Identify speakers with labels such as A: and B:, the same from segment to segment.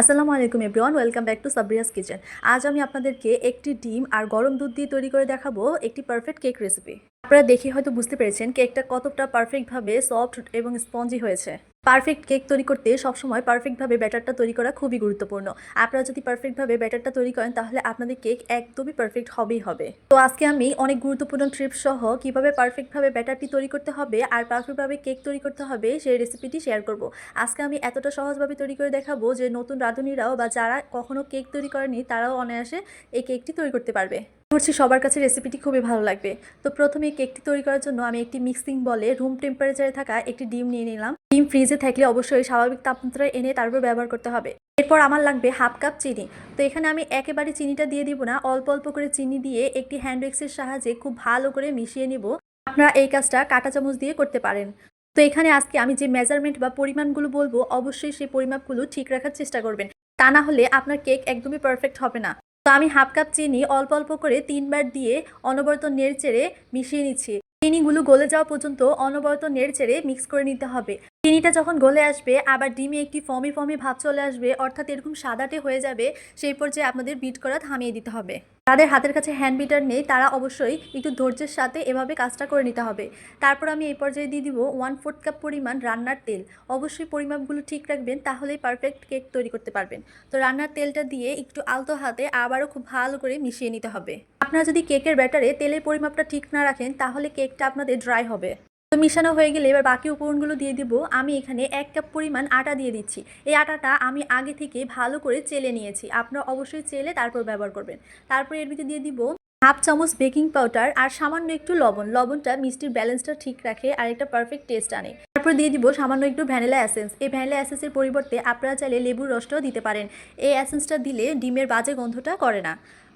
A: আসসালামু আলাইকুম everyone, welcome back to Sabriya's kitchen. আজ আমি আপনাদেরকে একটি ডিম আর গরম দুধ দিয়ে তৈরি করে দেখাবো একটি পারফেক্ট কেক রেসিপি আপনারা দেখে হয়তো বুঝতে পেরেছেন কেকটা কতটা পারফেক্টভাবে সফট এবং স্পঞ্জি হয়েছে। পারফেক্ট কেক তৈরি করতে সবসময় পারফেক্টভাবে ব্যাটারটা তৈরি করা খুবই গুরুত্বপূর্ণ। আপনারা যদি পারফেক্টভাবে ব্যাটারটা তৈরি করেন, তাহলে আপনাদের কেক একদমই পারফেক্ট হবেই হবে। তো আজকে আমি অনেক গুরুত্বপূর্ণ ট্রিপ সহ কীভাবে পারফেক্টভাবে ব্যাটারটি তৈরি করতে হবে আর পারফেক্টভাবে কেক তৈরি করতে হবে সেই রেসিপিটি শেয়ার করব। আজকে আমি এতটা সহজভাবে তৈরি করে দেখাবো যে নতুন রাঁধুনিরাও বা যারা কখনো কেক তৈরি করেনি, তারাও অনায়াসে এই কেকটি তৈরি করতে পারবে। করছি সবার কাছে রেসিপিটি খুবই ভালো লাগবে। তো প্রথমে কেকটি তৈরি করার জন্য আমি একটি মিক্সিং বলে রুম টেম্পারেচারে থাকা একটি ডিম নিয়ে নিলাম। ডিম ফ্রিজে থাকলে অবশ্যই স্বাভাবিক তাপমাত্রায় এনে তারপর ব্যবহার করতে হবে। এরপর আমার লাগবে হাফ কাপ চিনি। তো এখানে আমি একেবারে চিনিটা দিয়ে দিব না, অল্প অল্প করে চিনি দিয়ে একটি হ্যান্ড উইক্সের সাহায্যে খুব ভালো করে মিশিয়ে নিব। আপনারা এই কাজটা কাঁটা চামচ দিয়ে করতে পারেন। তো এখানে আজকে আমি যে মেজারমেন্ট বা পরিমাণগুলো বলব, অবশ্যই সেই পরিমাপগুলো ঠিক রাখার চেষ্টা করবেন। তা না হলে আপনার কেক একদমই পারফেক্ট হবে না। তো আমি হাফ কাপ চিনি অল্প অল্প করে তিনবার দিয়ে অনবরত নেড়েচেড়ে মিশিয়ে নিচ্ছি। চিনিগুলো গলে যাওয়া পর্যন্ত অনবরত নেড়েচেড়ে মিক্স করে নিতে হবে। চিনিটা যখন গলে আসবে, আবার ডিমে একটি ফমি ফমি ভাব চলে আসবে, অর্থাৎ এরকম সাদাটে হয়ে যাবে, সেই পর্যায়ে আপনাদের বিট করা থামিয়ে দিতে হবে। তাদের হাতের কাছে হ্যান্ড বিটার নেই, তারা অবশ্যই একটু ধৈর্যের সাথে এভাবে কাজটা করে নিতে হবে। তারপর আমি এই পর্যায়ে দিয়ে দিব ওয়ান ফোর্থ কাপ পরিমাণ রান্নার তেল। অবশ্যই পরিমাপগুলো ঠিক রাখবেন, তাহলেই পারফেক্ট কেক তৈরি করতে পারবেন। তো রান্নার তেলটা দিয়ে একটু আলতো হাতে আবারও খুব ভালো করে মিশিয়ে নিতে হবে। আপনারা যদি কেকের ব্যাটারে তেলের পরিমাপটা ঠিক না রাখেন, তাহলে কেকটা আপনাদের ড্রাই হবে। তো মিশানো হয়ে গেলে এবার বাকি উপকরণগুলো দিয়ে দিব। আমি এখানে এক কাপ পরিমাণ আটা দিয়ে দিচ্ছি। এই আটাটা আমি আগে থেকে ভালো করে চেলে নিয়েছি। আপনারা অবশ্যই চেলে তারপর ব্যবহার করবেন। তারপর এর ভিতরে দিয়ে দিব হাফ চামচ বেকিং পাউডার আর সামান্য একটু লবণ। লবণটা মিষ্টির ব্যালেন্সটা ঠিক রাখে আর একটা পারফেক্ট টেস্ট আনে। তারপর দিয়ে দিব সামান্য একটু ভ্যানিলা অ্যাসেন্স এই ভ্যানিলা অ্যাসেন্সের পরিবর্তে আপনারা চাইলে লেবুর রসটাও দিতে পারেন। এই অ্যাসেন্সটা দিলে ডিমের বাজে গন্ধটা করে না।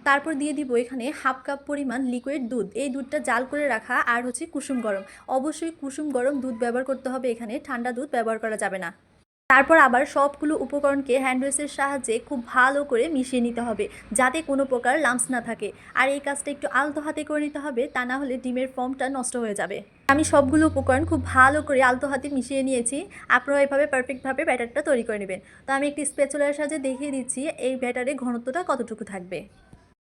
A: তারপর দিয়ে দিব এখানে হাফ কাপ পরিমাণ লিকুইড দুধ। এই দুধটা জাল করে রাখা আর হচ্ছে কুসুম গরম। অবশ্যই কুসুম গরম দুধ ব্যবহার করতে হবে এখানে, ঠান্ডা দুধ ব্যবহার করা যাবে না। তারপর আবার সবগুলো উপকরণকে হ্যান্ডওয়েসের সাহায্যে খুব ভালো করে মিশিয়ে নিতে হবে, যাতে কোনো প্রকার লাম্পস না থাকে। আর এই কাজটা একটু আলতো হাতে করে নিতে হবে, তা না হলে ডিমের ফর্মটা নষ্ট হয়ে যাবে। আমি সবগুলো উপকরণ খুব ভালো করে আলতো হাতে মিশিয়ে নিয়েছি আপনারা এভাবে পারফেক্টভাবে ব্যাটারটা তৈরি করে নেবেন। তো আমি একটি স্পেচুলার সাহায্যে দেখিয়ে দিচ্ছি, এই ব্যাটারের ঘনত্বটা কতটুকু থাকবে।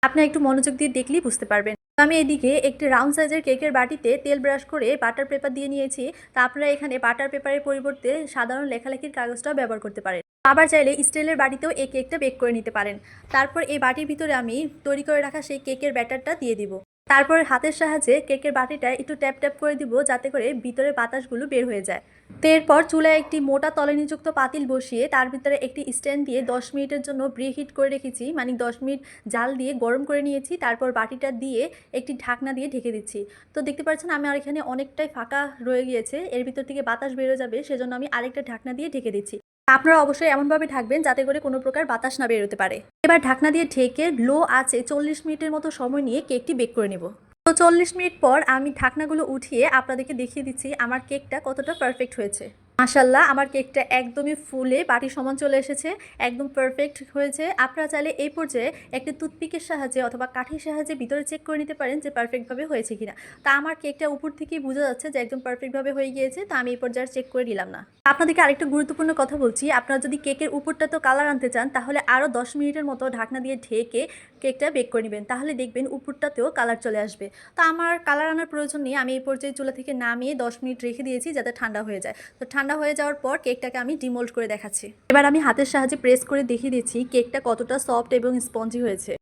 A: আপনি একটু মনোযোগ দিয়ে দেখলেই বুঝতে পারবেন। তো আমি এদিকে একটি রাউন্ড সাইজের কেকের বাটিতে তেল ব্রাশ করে বাটার পেপার দিয়ে নিয়েছি। তা আপনারা এখানে বাটার পেপারের পরিবর্তে সাধারণ লেখালেখির কাগজটাও ব্যবহার করতে পারেন। আবার চাইলে স্টিলের বাটিতেও এই কেকটা বেক করে নিতে পারেন। তারপর এই বাটির ভিতরে আমি তৈরি করে রাখা সেই কেকের ব্যাটারটা দিয়ে দিব। তারপর হাতের সাহায্যে কেকের বাটিটা একটু ট্যাপ ট্যাপ করে দিব, যাতে করে ভিতরে বাতাসগুলো বের হয়ে যায়। তো এরপর চুলায় একটি মোটা তলেনিযুক্ত পাতিল বসিয়ে তার ভিতরে একটি স্ট্যান্ড দিয়ে দশ মিনিটের জন্য প্রি হিট করে রেখেছি। মানে দশ মিনিট জাল দিয়ে গরম করে নিয়েছি, তারপর বাটিটা দিয়ে একটি ঢাকনা দিয়ে ঢেকে দিচ্ছি। তো দেখতে পাচ্ছেন, আমি আর এখানে অনেকটাই ফাঁকা রয়ে গিয়েছে, এর ভিতর থেকে বাতাস বেরো যাবে, সেজন্য আমি আরেকটা ঢাকনা দিয়ে ঢেকে দিচ্ছি। আপনারা অবশ্যই এমনভাবে ঢাকবেন যাতে করে কোনো প্রকার বাতাস না বেরোতে পারে। এবার ঢাকনা দিয়ে ঢেকে লো আছে চল্লিশ মিনিটের মতো সময় নিয়ে কেকটি বেক করে নেব। তো চল্লিশ মিনিট পর আমি ঢাকনাগুলো উঠিয়ে আপনাদেরকে দেখিয়ে দিচ্ছি আমার কেকটা কতটা পারফেক্ট হয়েছে। মাশাল্লাহ আমার কেকটা একদমই ফুলে বাটি সমান চলে এসেছে, একদম পারফেক্ট হয়েছে। আপনারা চাইলে এই পর্যায়ে একটা টুথপিকের সাহায্যে অথবা কাঠির সাহায্যে ভিতরে চেক করে নিতে পারেন যে পারফেক্টভাবে হয়েছে কিনা। তা আমার কেকটা উপর থেকেই বোঝা যাচ্ছে যে একদম পারফেক্টভাবে হয়ে গিয়েছে, তা আমি এই পর্যায়ে চেক করে নিলাম না। আপনাদেরকে আরেকটা গুরুত্বপূর্ণ কথা বলছি, আপনারা যদি কেকের উপরটা তো কালার আনতে চান, তাহলে আরও দশ মিনিটের মতো ঢাকনা দিয়ে ঢেকে কেকটা বেক করে নেবেন, তাহলে দেখবেন উপরটাতেও কালার চলে আসবে। তো আমার কালার আনার প্রয়োজন নেই, আমি এই পর্যায়ে চুলা থেকে নামিয়ে দশ মিনিট রেখে দিয়েছি যাতে ঠান্ডা হয়ে যায়। তো ঠান্ডা হয়ে যাওয়ার পর কেকটাকে আমি ডিমোল্ড করে দেখাচ্ছি। এবার আমি হাতের সাহায্যে প্রেস করে দেখিয়ে দিচ্ছি কেকটা কতটা সফট এবং স্পঞ্জি হয়েছে।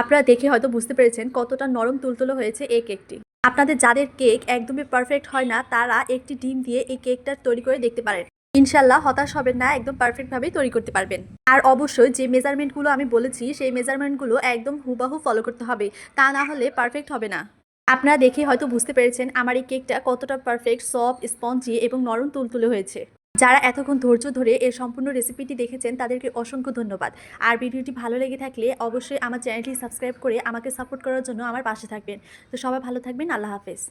A: আপনারা দেখে হয়তো বুঝতে পেরেছেন কতটা নরম তুলতুলো হয়েছে এই কেকটি। আপনাদের যাদের কেক একদমই পারফেক্ট হয় না, তারা একটি ডিম দিয়ে এই কেকটা তৈরি করে দেখতে পারেন। ইনশাল্লাহ হতাশ হবেন না, একদম পারফেক্টভাবেই তৈরি করতে পারবেন। আর অবশ্যই যে মেজারমেন্টগুলো আমি বলেছি, সেই মেজারমেন্টগুলো একদম হুবাহু ফলো করতে হবে। তা না হলে পারফেক্ট হবে না। আপনারা দেখে হয়তো বুঝতে পেরেছেন আমার এই কেকটা কতটা পারফেক্ট সফট স্পঞ্জি এবং নরম তুলতুলে হয়েছে। যারা এতক্ষণ ধৈর্য ধরে এর সম্পূর্ণ রেসিপিটি দেখেছেন, তাদেরকে অসংখ্য ধন্যবাদ। আর ভিডিওটি ভালো লেগে থাকলে অবশ্যই আমার চ্যানেলটি সাবস্ক্রাইব করে আমাকে সাপোর্ট করার জন্য আমার পাশে থাকবেন। তো সবাই ভালো থাকবেন, আল্লাহ হাফেজ।